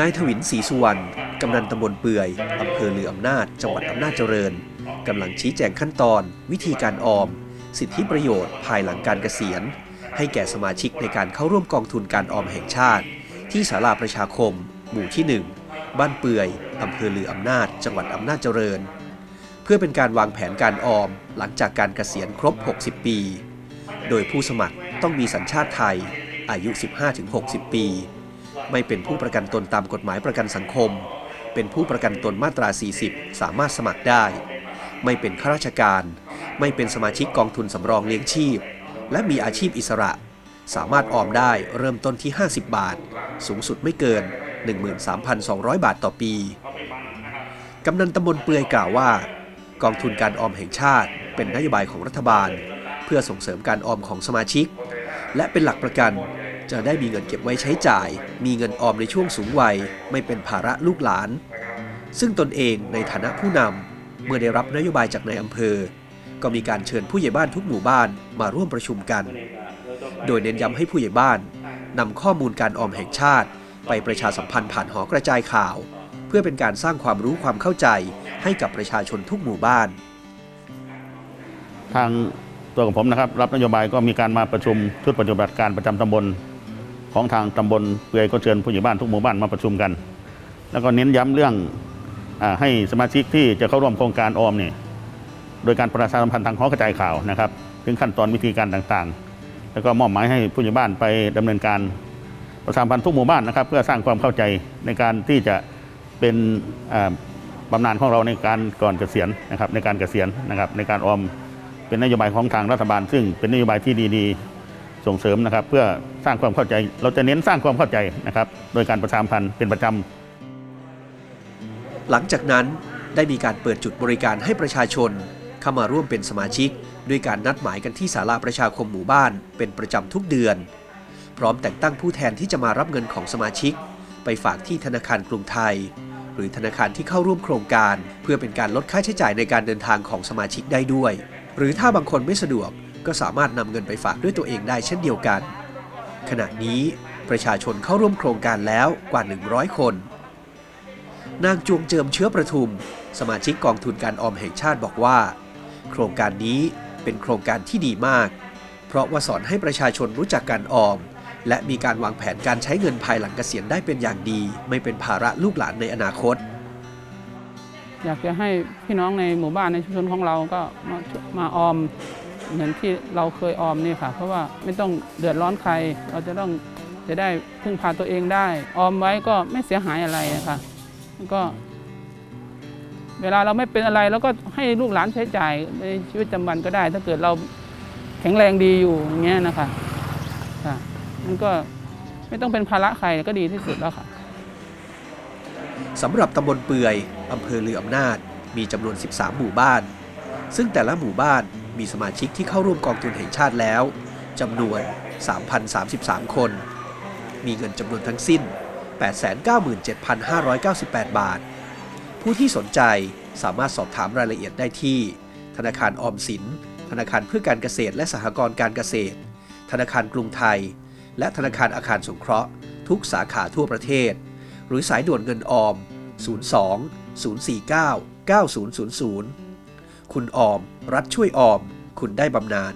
นายทวินศรีสุวรรณ กำนันตำบลเปื่อย อำเภอเลืออำนาจ จังหวัดอำนาจเจริญ กำลังชี้แจงขั้นตอน วิธีการออม สิทธิประโยชน์ภายหลังการเกษียณ ให้แก่สมาชิกในการเข้าร่วมกองทุนการออมแห่งชาติ ที่ศาลาประชาคม หมู่ที่ 1 บ้านเปื่อยอำเภอเลืออำนาจ จังหวัดอำนาจเจริญ เพื่อเป็นการวางแผนการออม หลังจากการเกษียณครบ 60 ปี โดยผู้สมัครต้องมีสัญชาติไทย อายุ 15-60 ปี ไม่เป็นผู้ประกันตนตามกฎหมายประกันสังคม เป็นผู้ประกันตนมาตรา 40 สามารถสมัครได้ ไม่เป็นข้าราชการ ไม่เป็นสมาชิกกองทุนสำรองเลี้ยงชีพ และมีอาชีพอิสระ สามารถออมได้เริ่มต้นที่ 50 บาท สูงสุดไม่เกิน 13,200 บาทต่อปี กำนันตำบลเปือยกล่าวว่า กองทุนการออมแห่งชาติ เป็นนโยบายของรัฐบาล เพื่อส่งเสริมการออมของสมาชิก และเป็นหลักประกัน จะได้มีเงินเก็บไว้ใช้จ่าย มีเงินออมในช่วงสูงวัย ไม่เป็นภาระลูกหลาน ซึ่งตนเองในฐานะผู้นำเมื่อได้รับนโยบายจากนายอำเภอ ก็มีการเชิญผู้ใหญ่บ้านทุกหมู่บ้านมาร่วมประชุมกัน โดยเน้นย้ำให้ผู้ใหญ่บ้านนำข้อมูลการออมแห่งชาติ ไปประชาสัมพันธ์ผ่านหอกระจายข่าว เพื่อเป็นการสร้างความรู้ความเข้าใจให้กับประชาชนทุกหมู่บ้าน ทางตัวของผมนะครับ รับนโยบายก็มีการมาประชุมชุดปฏิบัติการประจำตำบล ของทางตำบลเปื่อยก็เชิญผู้ใหญ่บ้านทุกหมู่บ้านมาประชุมกัน แล้วก็เน้นย้ำเรื่องอให้สมาชิกที่จะเข้าร่วมโครงการออมเนี่ยโดยการประชาสัมพันธ์ทางหอกระจายข่าวนะครับถึงขั้นตอนวิธีการต่างๆ แล้วก็มอบหมายให้ผู้ใหญ่บ้านไปดำเนินการประชาสัมพันธ์ทุกหมู่บ้านนะครับ เพื่อสร้างความเข้าใจในการที่จะเป็นอ่าบำนาญของเราในการก่อนเกษียณนะครับในการเกษียณนะครับในการออมเป็นนโยบายของทางรัฐบาล ซึ่งเป็นนโยบายที่ดี ๆ ส่งเสริมนะครับ เพื่อสร้างความเข้าใจเราจะเน้นสร้างความเข้าใจนะครับ โดยการประชาสัมพันธ์เป็นประจำหลังจากนั้นได้มีการเปิดจุดบริการให้ประชาชน เข้ามาร่วมเป็นสมาชิก ด้วยการนัดหมายกันที่ศาลาประชาคมหมู่บ้าน เป็นประจำทุกเดือน พร้อมแต่งตั้งผู้แทนที่จะมารับเงินของสมาชิก ไปฝากที่ธนาคารกรุงไทย หรือธนาคารที่เข้าร่วมโครงการ เพื่อเป็นการลดค่าใช้จ่ายในการเดินทางของสมาชิกได้ด้วย หรือถ้าบางคนไม่สะดวก ก็สามารถนำเงินไปฝากด้วยตัวเองได้เช่นเดียวกัน ขณะนี้ประชาชนเข้าร่วมโครงการแล้วกว่า 100 คน นางจวงเจิมเชื้อประทุม สมาชิกกองทุนการออมแห่งชาติบอกว่า โครงการนี้เป็นโครงการที่ดีมาก เพราะว่าสอนให้ประชาชนรู้จักการออม และมีการวางแผนการใช้เงินภายหลังเกษียณได้เป็นอย่างดี ไม่เป็นภาระลูกหลานในอนาคต อยากจะให้พี่น้องในหมู่บ้านในชุมชนของเราก็มามาออม เหมือนที่เราเคยออมนี่ค่ะ เพราะว่าไม่ต้องเดือดร้อนใคร เราจะต้องจะได้พึ่งพาตัวเองได้ ออมไว้ก็ไม่เสียหายอะไระค่ะก็ เวลาเราไม่เป็นอะไรเราก็ให้ลูกหลานใช้จ่ายในชีวิตประจำวันก็ได้ ถ้าเกิดเราแข็งแรงดีอยู่อย่างเงี้ยนะคะค่ะมันก็ไม่ต้องเป็นภาระใครก็ดีที่สุดแล้วค่ะสำหรับตำบลเปื่อยอำเภอเรืออำนาจ มีจำนวน 13 หมู่บ้าน ซึ่งแต่ละหมู่บ้าน มีสมาชิกที่เข้าร่วมกองทุนแห่งชาติแล้วจำนวน 3,033 คน มีเงินจำนวนทั้งสิ้น 897,598 บาท ผู้ที่สนใจสามารถสอบถามรายละเอียดได้ที่ ธนาคารออมสิน ธนาคารเพื่อการเกษตรและสหกรณ์การเกษตร ธนาคารกรุงไทย และธนาคารอาคารสงเคราะห์ ทุกสาขาทั่วประเทศ หรือสายด่วนเงินออม 02 049 9000 คุณออม รัฐช่วยออม คุณได้บำนาญ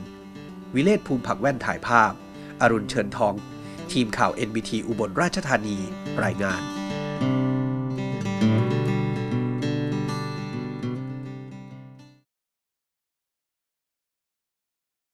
วิเลศภูมิผักแว่นถ่ายภาพ อรุณเชิญทอง ทีมข่าว NBT อุบลราชธานี รายงาน